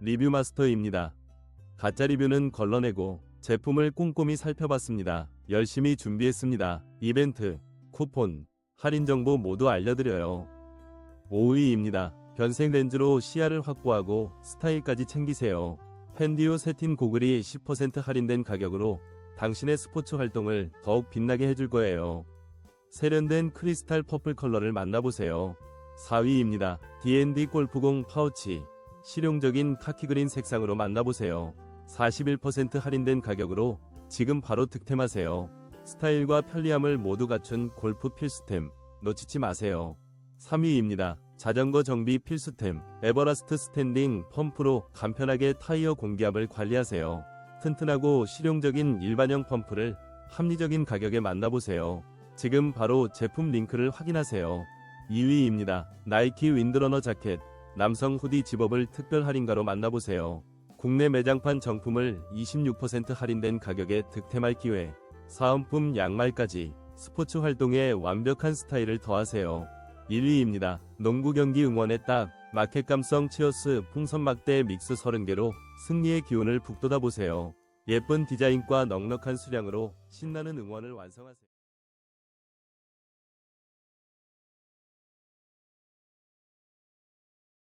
리뷰 마스터입니다. 가짜 리뷰는 걸러내고 제품을 꼼꼼히 살펴봤습니다. 열심히 준비했습니다. 이벤트, 쿠폰, 할인 정보 모두 알려드려요. 5위입니다. 변색 렌즈로 시야를 확보하고 스타일까지 챙기세요. 펜디오 세틴 고글이 10% 할인된 가격으로 당신의 스포츠 활동을 더욱 빛나게 해줄 거예요. 세련된 크리스탈 퍼플 컬러를 만나보세요. 4위입니다. D&D 골프공 파우치. 실용적인 카키그린 색상으로 만나보세요. 41% 할인된 가격으로 지금 바로 득템하세요. 스타일과 편리함을 모두 갖춘 골프 필수템. 놓치지 마세요. 3위입니다. 자전거 정비 필수템. 에버라스트 스탠딩 펌프로 간편하게 타이어 공기압을 관리하세요. 튼튼하고 실용적인 일반형 펌프를 합리적인 가격에 만나보세요. 지금 바로 제품 링크를 확인하세요. 2위입니다. 나이키 윈드러너 자켓, 남성 후디 집업을 특별 할인가로 만나보세요. 국내 매장판 정품을 26% 할인된 가격에 득템할 기회. 사은품 양말까지 스포츠 활동에 완벽한 스타일을 더하세요. 1위입니다. 농구 경기 응원에 딱 마켓 감성 치어스 풍선 막대 믹스 30개로 승리의 기운을 북돋아 보세요. 예쁜 디자인과 넉넉한 수량으로 신나는 응원을 완성하세요.